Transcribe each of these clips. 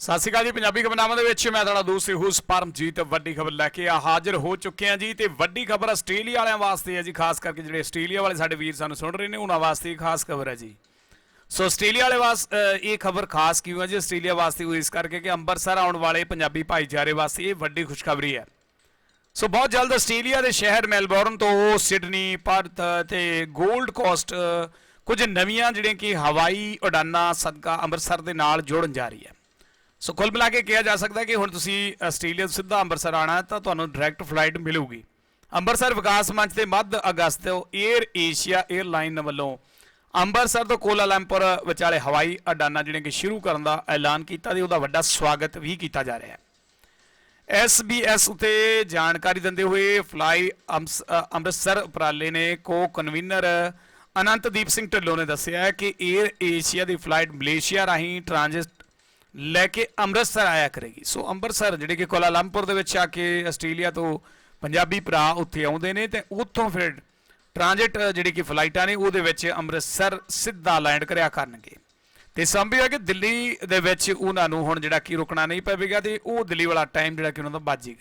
ਸਤਿ ਸ਼੍ਰੀ ਅਕਾਲ ਜੀ, ਪੰਜਾਬੀ ਖਬਰਨਾਮਾ ਦੇ ਵਿੱਚ ਮੈਂ ਤੁਹਾਡਾ ਦੂਸਰੀ ਹੋਸ ਪਰਮਜੀਤ। ਵੱਡੀ ਖਬਰ ਲੈ ਕੇ ਆ ਹਾਜ਼ਰ ਹੋ ਚੁੱਕੇ ਹਾਂ ਜੀ ਤੇ ਵੱਡੀ ਖਬਰ ਆਸਟ੍ਰੇਲੀਆ ਵਾਲਿਆਂ ਵਾਸਤੇ ਹੈ ਜੀ, ਖਾਸ ਕਰਕੇ ਜਿਹੜੇ ਆਸਟ੍ਰੇਲੀਆ ਵਾਲੇ ਸਾਡੇ ਵੀਰ ਸਾਨੂੰ ਸੁਣ ਰਹੇ ਨੇ, ਉਹਨਾਂ ਵਾਸਤੇ ਖਾਸ ਖਬਰ ਹੈ ਜੀ। ਸੋ ਆਸਟ੍ਰੇਲੀਆ ਵਾਲੇ ਵਾਸਤੇ ਇਹ ਖਬਰ ਖਾਸ ਕਿਉਂ ਹੈ ਜੀ? ਆਸਟ੍ਰੇਲੀਆ ਵਾਸਤੇ ਉਹ ਇਸ ਕਰਕੇ ਕਿ ਅੰਮ੍ਰਿਤਸਰ ਆਉਣ ਵਾਲੇ ਪੰਜਾਬੀ ਭਾਈਚਾਰੇ ਵਾਸਤੇ ਇਹ ਵੱਡੀ ਖੁਸ਼ਖਬਰੀ ਹੈ। ਸੋ ਬਹੁਤ ਜਲਦ ਆਸਟ੍ਰੇਲੀਆ ਦੇ ਸ਼ਹਿਰ ਮੈਲਬੌਰਨ ਤੋਂ ਸਿਡਨੀ, ਪਰਥ ਤੇ 골ਡ ਕੋਸਟ ਕੁਝ ਨਵੀਆਂ ਜਿਹੜੀਆਂ ਕਿ ਹਵਾਈ ਉਡਾਨਾਂ ਸਦਕਾ ਅੰਮ੍ਰਿਤਸਰ ਦੇ ਨਾਲ ਜੋੜਨ ਜਾ ਰਹੀ ਹੈ। ਸੋ ਕੁੱਲ ਮਿਲਾ ਕੇ ਕਿਹਾ ਜਾ ਸਕਦਾ ਕਿ ਹੁਣ ਤੁਸੀਂ ਆਸਟ੍ਰੇਲੀਆ ਤੋਂ ਸਿੱਧਾ ਅੰਮ੍ਰਿਤਸਰ ਆਣਾ ਤਾਂ ਤੁਹਾਨੂੰ ਡਾਇਰੈਕਟ ਫਲਾਈਟ ਮਿਲੂਗੀ। ਅੰਮ੍ਰਿਤਸਰ ਵਿਕਾਸ ਮੰਚ ਦੇ ਮੱਧ ਅਗਸਤ ਤੋਂ 에ਅਰ ਏਸ਼ੀਆ 에ਅਰਲਾਈਨ ਵੱਲੋਂ ਅੰਮ੍ਰਿਤਸਰ ਤੋਂ ਕੋਲਾਲੰਪੁਰ ਵਿਚਾਲੇ ਹਵਾਈ ਅਡਾਨਾ ਜਿਹੜੇ ਕਿ ਸ਼ੁਰੂ ਕਰਨ ਦਾ ਐਲਾਨ ਕੀਤਾ ਤੇ ਉਹਦਾ ਵੱਡਾ ਸਵਾਗਤ ਵੀ ਕੀਤਾ ਜਾ ਰਿਹਾ ਹੈ। SBS ਉਤੇ ਜਾਣਕਾਰੀ ਦਿੰਦੇ ਹੋਏ ਫਲਾਈ ਅੰਮ੍ਰਿਤਸਰ ਉਪਰਾਲੇ ਨੇ ਕੋ ਕਨਵੀਨਰ ਅਨੰਤਦੀਪ ਸਿੰਘ ਢਿੱਲੋਂ ਨੇ ਦੱਸਿਆ ਕਿ 에ਅਰ ਏਸ਼ੀਆ ਦੀ ਫਲਾਈਟ ਮਲੇਸ਼ੀਆ ਰਾਹੀਂ ਟ੍ਰਾਂਜ਼ਿਟ ਲੈ ਕੇ ਅੰਮ੍ਰਿਤਸਰ ਆਇਆ ਕਰੇਗੀ। ਸੋ ਅੰਮ੍ਰਿਤਸਰ, ਜਿਹੜੇ ਕਿ ਕੋਲਾਲੰਪੁਰ ਦੇ ਵਿੱਚ ਆ ਕੇ ਆਸਟ੍ਰੇਲੀਆ ਤੋਂ ਪੰਜਾਬੀ ਭਰਾ ਉੱਥੇ ਆਉਂਦੇ ਨੇ ਤੇ ਉੱਥੋਂ ਫਿਰ ਟ੍ਰਾਂਜ਼ਿਟ, ਜਿਹੜੀ ਕਿ ਫਲਾਈਟਾਂ ਨੇ, ਉਹਦੇ ਵਿੱਚ ਅੰਮ੍ਰਿਤਸਰ ਸਿੱਧਾ ਲੈਂਡ ਕਰਿਆ ਕਰਨਗੇ। ਤੇ ਸੰਭਵ ਹੈ ਕਿ ਦਿੱਲੀ ਦੇ ਵਿੱਚ ਉਹਨਾਂ ਨੂੰ ਹੁਣ ਜਿਹੜਾ ਕਿ ਰੁਕਣਾ ਨਹੀਂ ਪਵੇਗਾ ਤੇ ਉਹ ਦਿੱਲੀ ਵਾਲਾ ਟਾਈਮ ਜਿਹੜਾ ਕਿ ਉਹਨਾਂ ਦਾ ਬਚ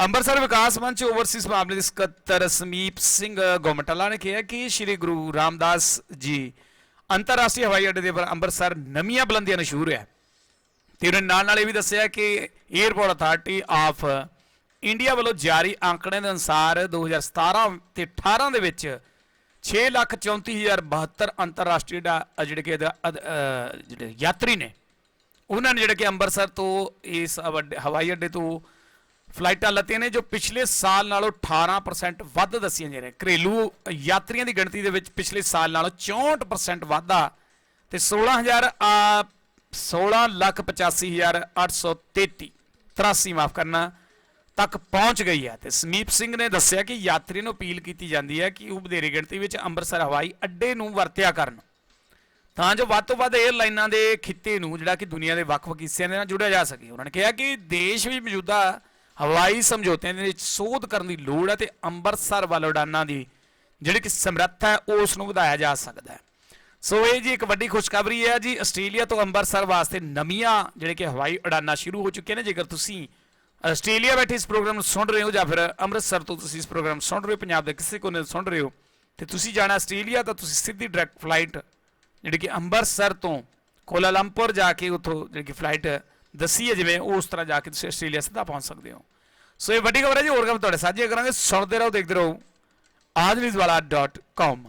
ਅੰਮ੍ਰਿਤਸਰ ਵਿਕਾਸ ਮੰਚ ਓਵਰਸੀਜ਼ ਮਾਮਲੇ ਦੇ ਸਕੱਤਰ ਸਮੀਪ ਸਿੰਘ ਗੋਮਟਾਲਾ ਨੇ ਕਿਹਾ ਕਿ ਸ੍ਰੀ ਗੁਰੂ ਰਾਮਦਾਸ ਜੀ ਅੰਤਰਰਾਸ਼ਟਰੀ ਹਵਾਈ ਅੱਡੇ ਦੇ ਪਰ ਅੰਮ੍ਰਿਤਸਰ ਨਵੀਆਂ ਬੁਲੰਦੀਆਂ ਨੂੰ ਛੂਹ ਰਿਹਾ ਹੈ। ਤੇ ਉਹਨੇ ਨਾਲ ਨਾਲ ਇਹ ਵੀ ਦੱਸਿਆ ਕਿ 에ਅਰਪੋਰਟ ਅਥਾਰਟੀ ਆਫ ਇੰਡੀਆ ਵੱਲੋਂ ਜਾਰੀ ਅੰਕੜੇ ਦੇ ਅਨੁਸਾਰ 2017 ਤੇ 18 ਦੇ ਵਿੱਚ 634072 ਅੰਤਰਰਾਸ਼ਟਰੀ ਡਾ- ਜਿਹੜੇ ਕਿ ਜਿਹੜੇ ਯਾਤਰੀ ਨੇ, ਉਹਨਾਂ ਨੇ ਜਿਹੜੇ ਕਿ ਅੰਮ੍ਰਿਤਸਰ ਤੋਂ ਇਸ ਹਵੱਡ- ਹਵਾਈ ਅੱਡੇ ਤੋਂ ਫਲਾਈਟਾਂ ਲੱਤੀਆਂ ਨੇ, ਜੋ ਪਿਛਲੇ ਸਾਲ ਨਾਲੋਂ 18% ਵੱਧ ਦੱਸੀਆਂ ਜਾ ਰਹੀਆਂ ਘਰੇਲੂ ਯਾਤਰੀਆਂ ਦੀ ਗਿਣਤੀ ਦੇ ਵਿੱਚ ਪਿਛਲੇ ਸਾਲ ਨਾਲੋਂ 64% ਵਾਧਾ ਤੇ 16000 ਆ 16 ਲੱਖ 85833 83 ਮਾਫ ਕਰਨਾ, ਤੱਕ ਪਹੁੰਚ ਗਈ ਹੈ ਤੇ ਸਮੀਪ ਸਿੰਘ ਨੇ ਦੱਸਿਆ ਕਿ ਯਾਤਰੀ ਨੂੰ ਅਪੀਲ ਕੀਤੀ ਜਾਂਦੀ ਹੈ ਕਿ ਉਹ ਵਧੇਰੇ ਗਿਣਤੀ ਵਿੱਚ ਅੰਮ੍ਰਿਤਸਰ ਹਵਾਈ ਅੱਡੇ ਨੂੰ ਵਰਤਿਆ ਕਰਨ। ਤਾਂ ਜੋ ਵੱਧ ਤੋਂ ਵੱਧ 에ਅਰਲਾਈਨਾਂ ਦੇ ਖਿੱਤੇ ਨੂੰ, ਜਿਹੜਾ ਕਿ ਦੁਨੀਆ ਦੇ ਵੱਖ-ਵੱਖ ਹਿੱਸਿਆਂ ਦੇ ਨਾਲ ਜੁੜਿਆ ਜਾ ਸਕੇ। ਉਹਨਾਂ ਨੇ ਕਿਹਾ ਕਿ ਦੇਸ਼ ਵਿੱਚ ਮੌਜੂਦਾ ਹਵਾਈ ਸਮਝੌਤਿਆਂ ਦੇ ਵਿੱਚ ਸੋਧ ਕਰਨ ਦੀ ਲੋੜ ਹੈ ਤੇ ਅੰਮ੍ਰਿਤਸਰ ਵੱਲ ਉਡਾਨਾਂ ਦੀ ਜਿਹੜੀ ਕਿ ਸਮਰੱਥਾ ਹੈ, ਉਸ ਨੂੰ ਵਧਾਇਆ ਜਾ ਸਕਦਾ ਹੈ। ਸੋ ਇਹ ਜੀ ਇੱਕ ਵੱਡੀ ਖੁਸ਼ਖਬਰੀ ਹੈ ਜੀ, ਆਸਟ੍ਰੇਲੀਆ ਤੋਂ ਅੰਮ੍ਰਿਤਸਰ ਵਾਸਤੇ ਨਵੀਆਂ ਜਿਹੜੇ ਕਿ ਹਵਾਈ ਉਡਾਨਾਂ ਸ਼ੁਰੂ ਹੋ ਚੁੱਕੀਆਂ ਨੇ, ਜੇਕਰ ਤੁਸੀਂ ਆਸਟ੍ਰੇਲੀਆ ਬੈਠੇ ਇਸ ਪ੍ਰੋਗਰਾਮ ਨੂੰ ਸੁਣ ਰਹੇ ਹੋ ਜਾਂ ਫਿਰ ਅੰਮ੍ਰਿਤਸਰ ਤੋਂ ਤੁਸੀਂ ਇਸ ਪ੍ਰੋਗਰਾਮ ਨੂੰ ਸੁਣ ਰਹੇ ਹੋ, ਪੰਜਾਬ ਦੇ ਕਿਸੇ ਕੋਨੇ ਤੋਂ ਸੁਣ ਰਹੇ ਹੋ, ਤੇ ਤੁਸੀਂ ਜਾਣਾ ਆਸਟ੍ਰੇਲੀਆ, ਤਾਂ ਤੁਸੀਂ ਸਿੱਧੀ ਡਾਇਰੈਕਟ ਫਲਾਈਟ ਜਿਹੜੀ ਕਿ ਅੰਮ੍ਰਿਤਸਰ ਤੋਂ ਕੋਲਾਲੰਪੁਰ ਜਾ ਕੇ ਉੱਥੋਂ ਜਿਹੜੀ ਕਿ ਫਲਾਈਟ ਦੱਸੀ ਹੈ ਜਿਵੇਂ ਉਸ ਤਰ੍ਹਾਂ ਜਾ ਕੇ ਤੁਸੀਂ ਆਸਟ੍ਰੇਲੀਆ ਸਿੱਧਾ ਪਹੁੰਚ ਸਕਦੇ ਹੋ। ਸੋ ਇਹ ਵੱਡੀ ਖਬਰ ਹੈ ਜੀ, ਹੋਰ ਗੱਲ ਤੁਹਾਡੇ ਸਾਂਝੇ ਕਰਾਂਗੇ, ਸੁਣਦੇ ਰਹੋ, ਦੇਖਦੇ ਰਹੋ ਆਜਨੀਜ਼ਵਾਲਾ.com